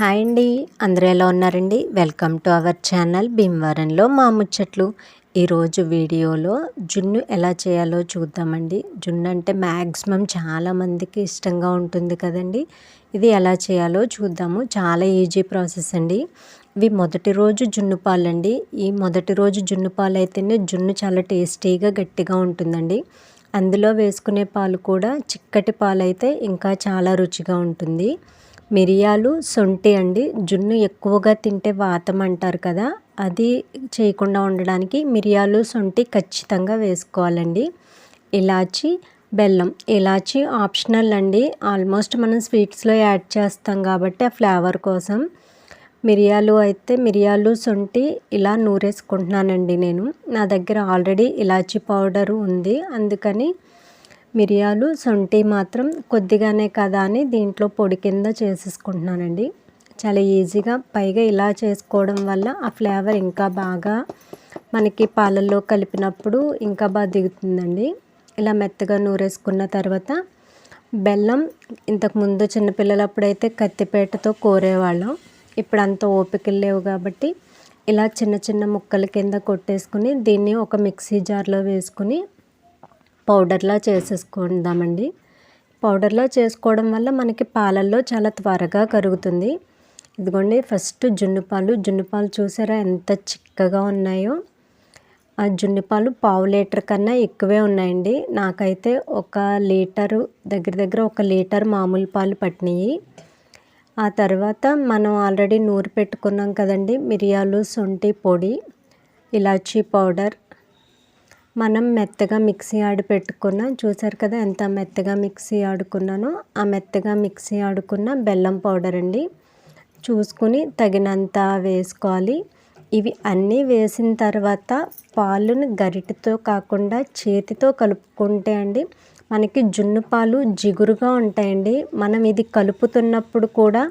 Hi అండి. అందరూ ఎలా ఉన్నారండి? వెల్కమ్ టు అవర్ ఛానల్ భీమవరంలో మా ముచ్చట్లు. ఈరోజు వీడియోలో జున్ను ఎలా చేయాలో చూద్దామండి. జున్ను అంటే మ్యాక్సిమం చాలామందికి ఇష్టంగా ఉంటుంది కదండి. ఇది ఎలా చేయాలో చూద్దాము. చాలా ఈజీ ప్రాసెస్ అండి. ఇవి మొదటి రోజు జున్ను పాలండి. ఈ మొదటి రోజు జున్ను పాలు అయితేనే జున్ను చాలా టేస్టీగా గట్టిగా ఉంటుందండి. అందులో వేసుకునే పాలు కూడా చిక్కటి పాలు అయితే ఇంకా చాలా రుచిగా ఉంటుంది. మిరియాలు శొంఠి అండి. జున్ను ఎక్కువగా తింటే వాతం అంటారు కదా అది చేయకుండా ఉండడానికి మిరియాలు సొంటి ఖచ్చితంగా వేసుకోవాలండి. ఇలాచి బెల్లం. ఇలాచి ఆప్షనల్ అండి. ఆల్మోస్ట్ మనం స్వీట్స్లో యాడ్ చేస్తాం కాబట్టి ఆ ఫ్లేవర్ కోసం. మిరియాలు అయితే మిరియాలు సొంటి ఇలా నూరేసుకుంటున్నానండి నేను. నా దగ్గర ఆల్రెడీ ఇలాచి పౌడర్ ఉంది. అందుకని మిరియాలు సొంటి మాత్రం కొద్దిగానే కదా అని దీంట్లో పొడి కింద చేసేసుకుంటున్నానండి. చాలా ఈజీగా పైగా ఇలా చేసుకోవడం వల్ల ఆ ఫ్లేవర్ ఇంకా బాగా మనకి పాలల్లో కలిపినప్పుడు ఇంకా బాగా దిగుతుందండి. ఇలా మెత్తగా నూరేసుకున్న తర్వాత బెల్లం ఇంతకుముందు చిన్నపిల్లలప్పుడైతే కత్తిపేటతో కోరేవాళ్ళం. ఇప్పుడు అంత ఓపికలు లేవు కాబట్టి ఇలా చిన్న చిన్న ముక్కల కింద కొట్టేసుకుని దీన్ని ఒక మిక్సీ జార్లో వేసుకుని పౌడర్లా చేసేసుకుందామండి. పౌడర్లా చేసుకోవడం వల్ల మనకి పాలల్లో చాలా త్వరగా కరుగుతుంది. ఇదిగోండి ఫస్ట్ జున్ను పాలు జున్ను పాలు చూసారా ఎంత చిక్కగా ఉన్నాయో. ఆ జున్ను పాలు పావు లీటర్ కన్నా ఎక్కువే ఉన్నాయండి. నాకైతే ఒక లీటరు దగ్గర దగ్గర ఒక లీటర్ మామూలు పాలు పట్టినాయి. ఆ తర్వాత మనం ఆల్రెడీ నూరు పెట్టుకున్నాం కదండి మిరియాలు శొంఠి పొడి ఇలాచీ పౌడర్ మనం మెత్తగా మిక్సీ ఆడి పెట్టుకున్న చూసారు కదా ఎంత మెత్తగా మిక్సీ ఆడుకున్నానో? ఆ మెత్తగా మిక్సీ ఆడుకున్న బెల్లం పౌడర్ అండి. చూసుకుని తగినంత వేసుకోవాలి. ఇవి అన్నీ వేసిన తర్వాత పాలును గరిటతో కాకుండా చేతితో కలుపుకుంటే అండి మనకి జున్ను పాలు జిగురుగా ఉంటాయండి. మనం ఇది కలుపుతున్నప్పుడు కూడా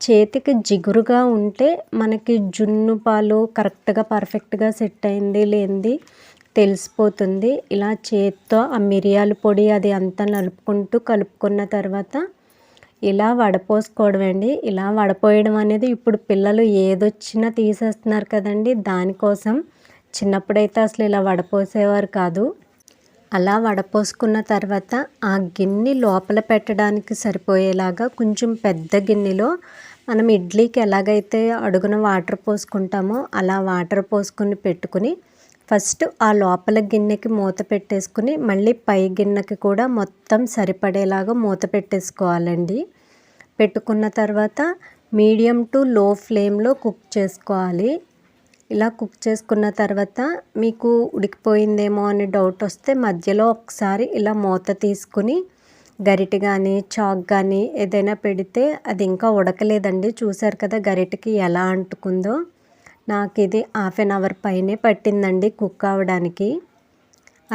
చేతికి జిగురుగా ఉంటే మనకి జున్ను పాలు కరెక్ట్గా పర్ఫెక్ట్గా సెట్ అయింది లేనిది తెలిసిపోతుంది. ఇలా చేత్తో ఆ మిరియాల పొడి అది అంతా నలుపుకుంటూ కలుపుకున్న తర్వాత ఇలా వడపోసుకోవడం అండి. ఇలా వడపోయడం అనేది ఇప్పుడు పిల్లలు ఏదొచ్చినా తీసేస్తున్నారు కదండి. దానికోసం చిన్నప్పుడైతే అసలు ఇలా వడపోసేవారు కాదు. అలా వడపోసుకున్న తర్వాత ఆ గిన్నె లోపల పెట్టడానికి సరిపోయేలాగా కొంచెం పెద్ద గిన్నెలో మనం ఇడ్లీకి ఎలాగైతే అడుగున వాటర్ పోసుకుంటామో అలా వాటర్ పోసుకొని పెట్టుకుని ఫస్ట్ ఆ లోపల గిన్నెకి మూత పెట్టేసుకుని మళ్ళీ పై గిన్నెకి కూడా మొత్తం సరిపడేలాగా మూత పెట్టేసుకోవాలండి. పెట్టుకున్న తర్వాత మీడియం టు లో ఫ్లేమ్లో కుక్ చేసుకోవాలి. ఇలా కుక్ చేసుకున్న తర్వాత మీకు ఉడికిపోయిందేమో అని డౌట్ వస్తే మధ్యలో ఒకసారి ఇలా మూత తీసుకుని గరిటె కానీ చాక్ కానీ ఏదైనా పెడితే అది ఇంకా ఉడకలేదండి. చూసారు కదా గరిటెకి ఎలా అంటుకుందో. నాకు ఇది హాఫ్ అన్ అవర్ పైనే పట్టిందండి కుక్ అవ్వడానికి.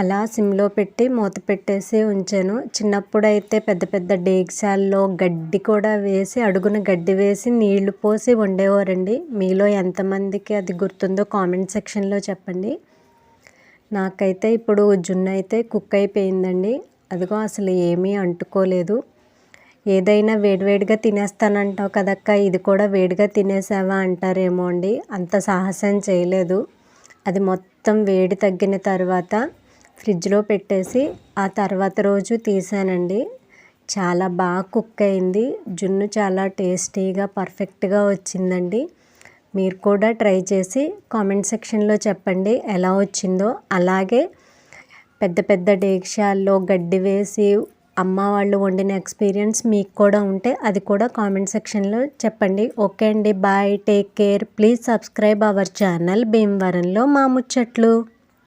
అలా సిమ్లో పెట్టి మూత పెట్టేసి ఉంచాను. చిన్నప్పుడు అయితే పెద్ద పెద్ద డేగ్సాల్లో గడ్డి కూడా వేసి అడుగున గడ్డి వేసి నీళ్ళు పోసి వండేవారండి. మీలో ఎంతమందికి అది గుర్తుందో కామెంట్ సెక్షన్లో చెప్పండి. నాకైతే ఇప్పుడు జున్ను అయితే కుక్ అయిపోయిందండి. అదిగో అసలు ఏమీ అంటుకోలేదు. ఏదైనా వేడివేడిగా తినేస్తానంటావు కదక్క ఇది కూడా వేడిగా తినేసావా అంటారేమో అండి. అంత సాహసం చేయలేదు. అది మొత్తం వేడి తగ్గిన తర్వాత ఫ్రిడ్జ్లో పెట్టేసి ఆ తర్వాత రోజు తీసానండి. చాలా బాగా కుక్ అయింది. జున్ను చాలా టేస్టీగా పర్ఫెక్ట్గా వచ్చిందండి. మీరు కూడా ట్రై చేసి కామెంట్ సెక్షన్లో చెప్పండి ఎలా వచ్చిందో. అలాగే పెద్ద పెద్ద డేక్షాల్లో గడ్డి వేసి అమ్మ వాళ్ళు వండిన ఎక్స్పీరియన్స్ మీకు కూడా ఉంటే అది కూడా కామెంట్ సెక్షన్లో చెప్పండి. ఓకే అండి bye take care. Please subscribe our channel భీమవరంలో మా ముచ్చట్లు.